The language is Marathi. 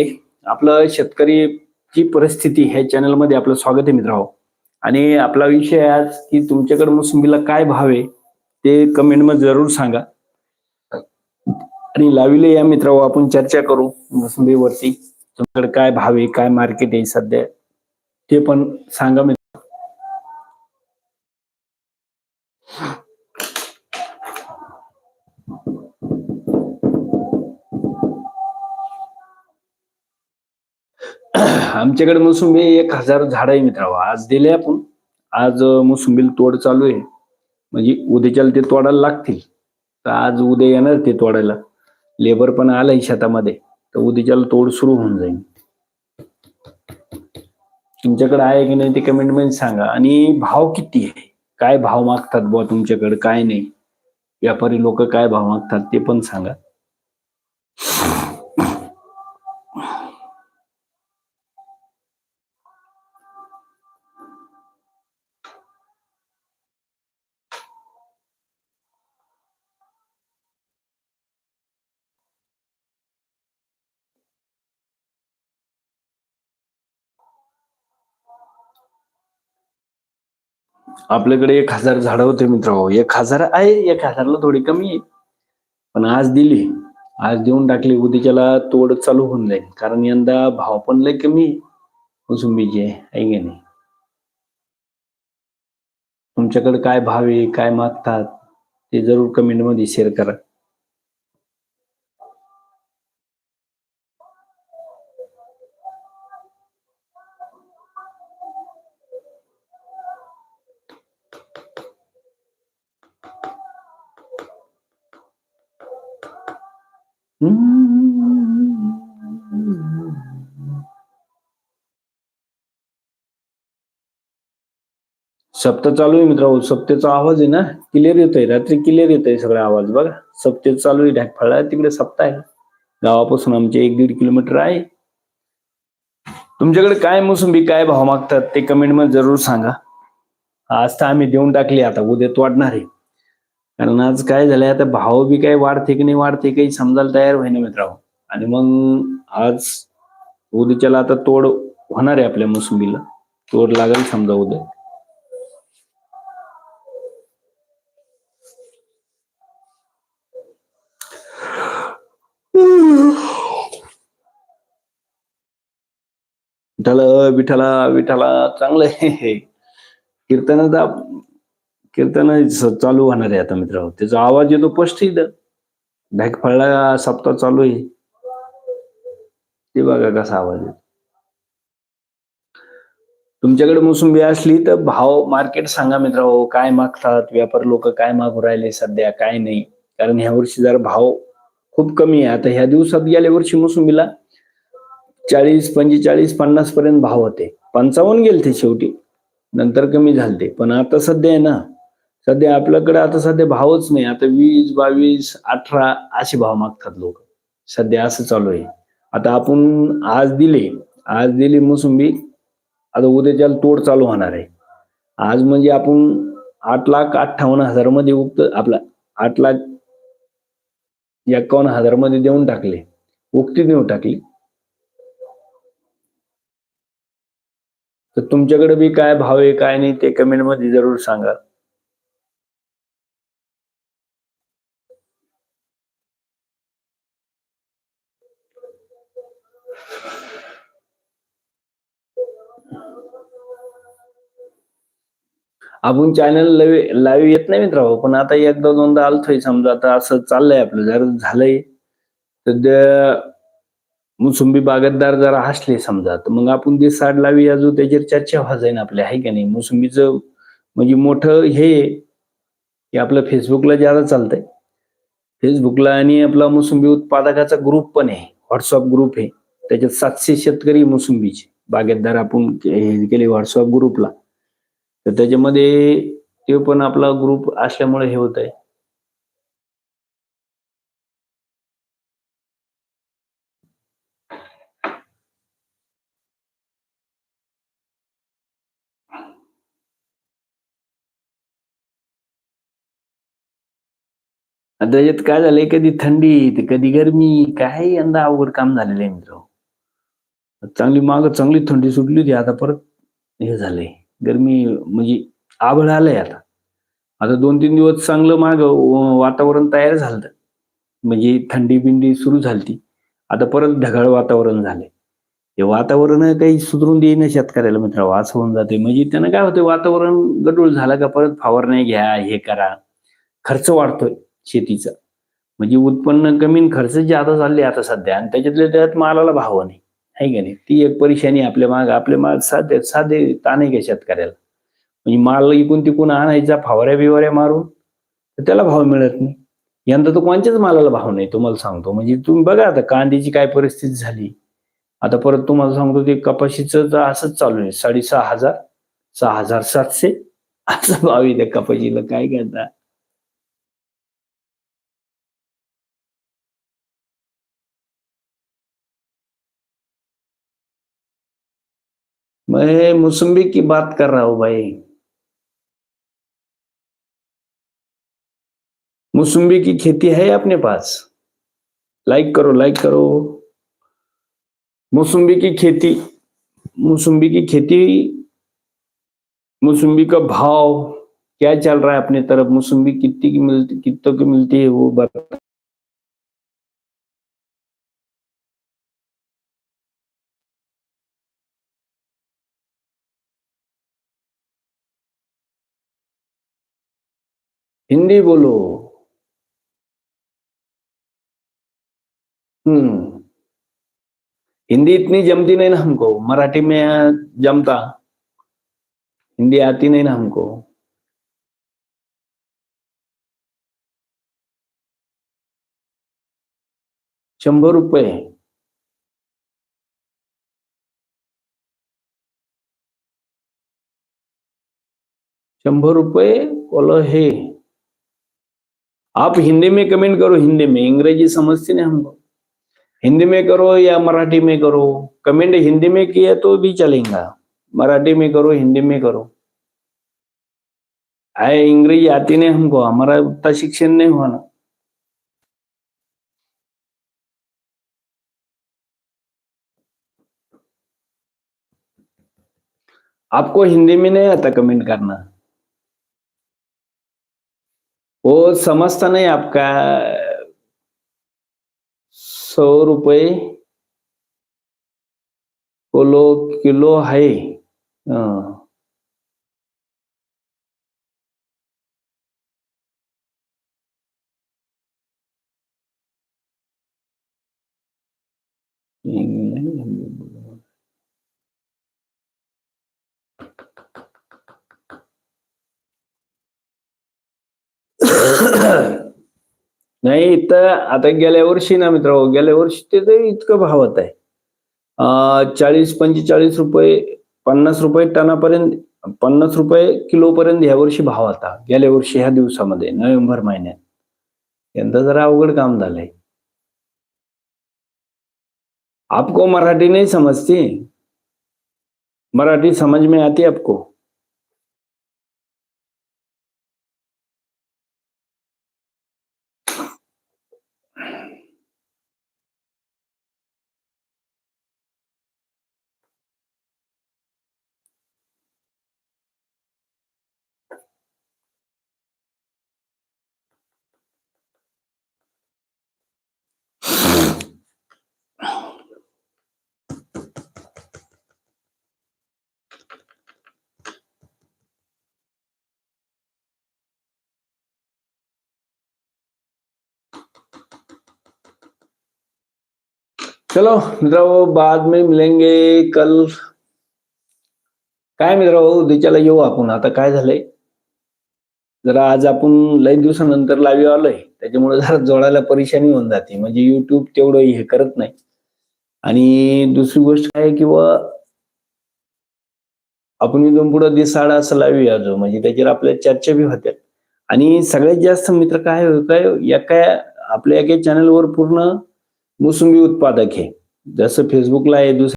लोखंडे आपलं शेतकरीची परिस्थिती ह्या चॅनलमध्ये आपलं स्वागत आहे मित्र आणि आपला विषय आज की तुमच्याकडे मोसंबीला काय भाव आहे ते कमेंटमध्ये जरूर सांगा. आणि लाविले या मित्रांनो आपण चर्चा करू मोसंबीवरती. तुमच्याकडे काय भाव आहे काय मार्केट आहे सध्या ते पण सांगा मित्र आमच्याकडे मोसंबी एक हजार झाड आहे मित्रांनो. आज दिले आपण. आज मोसंबीला तोड चालू आहे. म्हणजे उद्याच्याला ते तोडायला लागतील. तर आज उद्या येणार ते तोडायला. लेबर पण आलंय शेतामध्ये. तर उद्याच्याला तोड सुरू होऊन जाईल. तुमच्याकडे आहे की नाही ते कमेंटमध्ये सांगा. आणि भाव किती आहे? काय भाव मागतात बुवा तुमच्याकडे? काय नाही? व्यापारी लोक काय भाव मागतात ते पण सांगा. आपल्याकडे एक हजार झाडं होते मित्र एक हजार आहे एक हजारला थोडी कमी आहे. पण आज दिली. आज देऊन टाकली. उद्याच्याला तोड चालू होऊन जाईल. कारण यंदा भाव पण लय कमी आहे. मोसंबीचे आहे की नाही? तुमच्याकडे काय भाव आहे काय मागतात ते जरूर कमेंटमध्ये शेअर करा. सप्त चालू आहे मित्र सप्तेचा आवाज आहे ना? क्लिअर येतोय. रात्री क्लिअर येतोय सगळा आवाज. बघा. सप्ते चालू आहे. ढाकफळा तिकडे सप्ता आहे. गावापासून आमचे एक दीड किलोमीटर आहे. तुमच्याकडे काय मोसंबी काय भाव मागतात ते कमेंटमध्ये जरूर सांगा. आज तर आम्ही देऊन टाकली. आता उद्या वाढणार आहे. कारण आज काय झालंय आता भाव बी काय वाढते की नाही वाढते काही समजायला तयार होईना मित्रांनो. आणि मग आज उद्याच्याला आता तोड होणार आहे आपल्या मोसंबीला. तोड लागेल समजा उद्या. विठाला विठाला विठाला चांगलं आहे. कीर्तन कीर्तन चालू होणार आहे आता मित्र त्याचा आवाज येतो स्पष्ट इथं. बॅग फळला सप्ताह चालू आहे. ते बघा कसा आवाज येतो. तुमच्याकडे मोसंबी असली तर भाव मार्केट सांगा मित्र काय मागतात? व्यापार लोक काय मागू राहिले सध्या? काय नाही? कारण ह्या वर्षी जरा भाव खूप कमी आहे. आता ह्या दिवसात गेल्या वर्षी मोसंबीला चाळीस पंचेचाळीस पन्नास पर्यंत भाव होते. पंचावन्न गेले ते शेवटी. नंतर कमी झालते. पण आता सध्या आहे ना सध्या आपल्याकडे आता सध्या भावच नाही. आता वीस बावीस अठरा असे भाव मागतात लोक. सध्या असं चालू आहे. आता आपण आज दिले. आज दिली मोसंबी. आता उद्याच्याला तोड चालू होणार आहे. आज म्हणजे आपण आठ लाख अठ्ठावन्न हजारमध्ये उक्त आपला आठ लाख एकावन्न हजारमध्ये देऊन टाकले. उक्ती देऊन टाकली. तर तुमच्याकडे बी काय भाव आहे काय नाही ते कमेंटमध्ये जरूर सांगा. आपण चॅनल लाईव्ह येत नाही मित्र पण आता एकदा दोनदा आलतोय समजा आता असं चाललंय आपलं जर झालंय सध्या मोसंबी बागतदार जरा हसले समजा. तर मग आपण ते साड लावी अजून त्याच्यावर चर्चा व्हा जाईन आपल्या आहे का नाही? मोसंबीचं म्हणजे मोठं हे आहे की आपलं फेसबुकला ज्यादा चालतंय. फेसबुकला आणि आपला मोसंबी उत्पादकाचा ग्रुप पण आहे. व्हॉट्सअप ग्रुप आहे. त्याच्यात सातशे शेतकरी मोसंबीचे. बागेतदार आपण हे केले व्हॉट्सअप ग्रुपला तर त्याच्यामध्ये ते पण आपला ग्रुप असल्यामुळे हे होत आहे त्याच्यात काय झालंय? कधी थंडी कधी गरमी काही यंदा अवघड काम झालेलं आहे मित्र चांगली माग चांगली थंडी सुटली होती आता परत हे झालंय. गरमी म्हणजे आभळ आलंय आता. आता दोन तीन दिवस चांगलं माग वातावरण तयार झालं. म्हणजे थंडी बिंडी सुरू झाली आता परत ढगाळ वातावरण झालंय. हे वातावरण काही सुधरून देईन शेतकऱ्याला मित्र वास होऊन जाते म्हणजे त्यानं काय होतं वातावरण गडूळ झालं का परत फावरणे घ्या हे करा. खर्च वाढतोय शेतीचा. म्हणजे उत्पन्न कमी खर्च खर्च आता चालले आता सध्या आणि त्याच्यातल्या त्यात मालाला भाव नाही. आहे का नाही? ती एक परेशानी आपल्या माग आपल्या माग साधे साधे ताण आहे का शेतकऱ्याला. म्हणजे माल इकून तिकून आणायचा फावऱ्या बिवाऱ्या मारून तर त्याला भाव मिळत नाही. यंदा तर कोणत्याच मालाला भाव नाही तुम्हाला सांगतो. म्हणजे तुम्ही बघा आता कांद्याची काय परिस्थिती झाली. आता परत तुम्हाला सांगतो ते कपाशीचं तर असंच चालू आहे. साडेसहा हजार सहा हजार सातशे. असं भाव आहे त्या कपाशीला. काय करता? मैं मौसम्बी की बात कर रहा हूँ भाई। मौसम्बी की खेती है अपने पास। लाइक करो लाइक करो। मौसम्बी की खेती, मौसम्बी की खेती, मौसम्बी का भाव क्या चल रहा है अपने तरफ़? मौसम्बी कितनी की मिलती, कितनों की मिलती है वो बता हिंदी बोलो। हम्म। हिंदी इतनी जमती नहीं ना हमको। मराठी में जमता। हिंदी आती नहीं ना हमको। शंभर रुपये शंभर रुपये बोलो है। आप हिंदी में कमेंट करो, हिंदी में अंग्रेज़ी समझते नहीं हमको। हिंदी में करो या मराठी में करो, कमेंट हिंदी में किया तो भी चलेगा। मराठी में करो, हिंदी में करो। आए अंग्रेज़ी आती नहीं हमको, हमारा उतना शिक्षण नहीं हुआ ना। आपको हिंदी में नहीं आता कमेंट करना। वो समझता नहीं आपका सौ रुपये किलो किलो है हाँ. नाही तर आता गेल्या वर्षी ना मित्र गेल्या वर्षी ते तर इतकं भावत आहे. चाळीस पंचेचाळीस रुपये पन्नास रुपये टनापर्यंत पन्नास रुपये किलोपर्यंत ह्या वर्षी भाव आता गेल्या वर्षी ह्या दिवसामध्ये नोव्हेंबर महिन्यात. यंदा जरा अवघड काम झालंय. आपको मराठी नहीं समजते? मराठी समज में आती आपको? चलो मित्रांनो बाद में मिलेंगे कल। काय मित्रांनो उद्याच्याला येऊ आपण. आता काय झालंय? जरा आज आपण लई दिवसानंतर लावी आलोय. त्याच्यामुळे जरा जोडायला परेशानी होऊन जाते. म्हणजे युट्यूब तेवढं हे करत नाही. आणि दुसरी गोष्ट काय किंवा आपण इथून पुढे दिसाड असं लावी अजून म्हणजे त्याच्यावर आपल्या चर्चा बी होत्या. आणि सगळ्यात जास्त मित्र काय काय एका आपल्या एका चॅनलवर पूर्ण मोसंबी उत्पादक आहे. जसं फेसबुकला आहे दुसरं